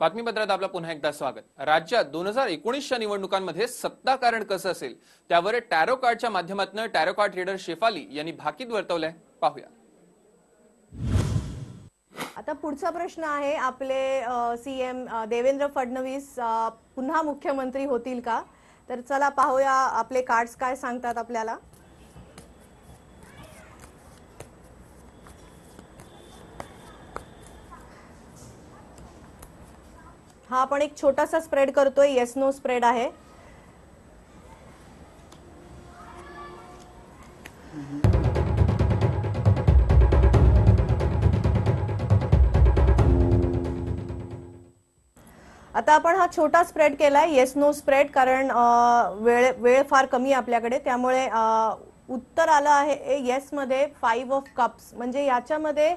बातमीपत्रात आपलं पुन्हा एकदा स्वागत. राज्यात दोन हजार एकोणीसच्या निवडणुकांमध्ये सत्ता कारण कसं असेल त्यावर टॅरो कार्डच्या माध्यमातून टॅरो कार्ड रीडर शेफाली यांनी भाकीत वर्तवलंय. पाहूया. आता पुढचा प्रश्न आहे आपले सीएम देवेंद्र फडणवीस पुन्हा मुख्यमंत्री होतील का? तर चला पाहूया आपले कार्ड्स काय सांगतात आपल्याला. हा आपण एक छोटासा स्प्रेड करतोय. येस नो स्प्रेड आहे. आता आपण हा छोटा स्प्रेड केलाय. येस नो स्प्रेड कारण वेळ वेळ फार कमी आहे आपल्याकडे. त्यामुळे उत्तर आलं आहे येस मध्ये फाईव्ह ऑफ कप्स म्हणजे याच्यामध्ये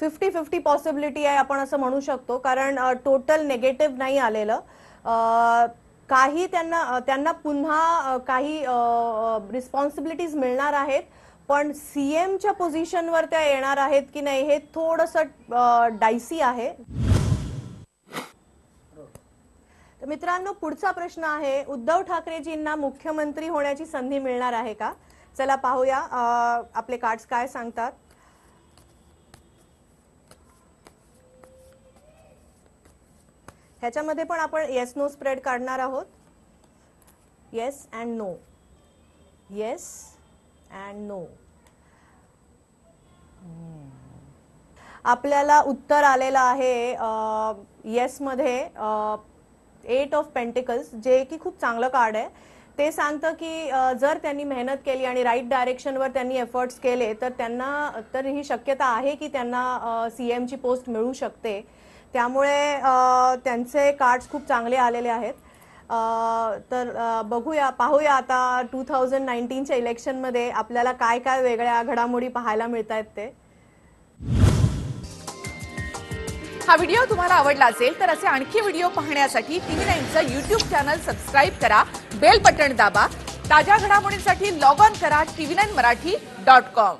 फिफ्टी फिफ्टी पॉसिबिलिटी आहे आपण असं म्हणू शकतो. कारण टोटल नेगेटिव्ह नाही आलेलं. काही त्यांना त्यांना पुन्हा काही रिस्पॉन्सिबिलिटीज मिळणार आहेत. पण सीएमच्या पोझिशनवर त्या येणार आहेत की नाही हे थोडंसं डायसी आहे. तर मित्रांनो पुढचा प्रश्न आहे उद्धव ठाकरेजींना मुख्यमंत्री होण्याची संधी मिळणार आहे का? चला पाहूया आपले कार्ड्स काय सांगतात. ह्याच्यामध्ये पण आपण येस नो स्प्रेड काढणार आहोत. Yes and no yes and no आपल्याला उत्तर आलेलं आहे येसमध्ये एट ऑफ पेंटिकल्स जे की खूप चांगलं कार्ड आहे. ते सांगतं की जर त्यांनी मेहनत केली आणि राईट डायरेक्शनवर त्यांनी एफर्ट्स केले तर त्यांना तर ही शक्यता आहे की त्यांना सीएमची पोस्ट मिळू शकते. त्यामुळे त्यांचे कार्ड्स खूप चांगले आलेले आहेत. तर बघूया पाहूया आता टू थाउजंड नाईन्टीनच्या इलेक्शनमध्ये आपल्याला काय काय वेगळ्या घडामोडी पाहायला मिळत आहेत ते. हा व्हिडिओ तुम्हाला आवडला असेल तर असे आणखी व्हिडिओ पाहण्यासाठी टीव्ही नाईनचं युट्यूब चॅनल सबस्क्राईब करा बेल बटन दाबा ताज्या घडामोडींसाठी लॉग ऑन करा TV nine Marathi dot com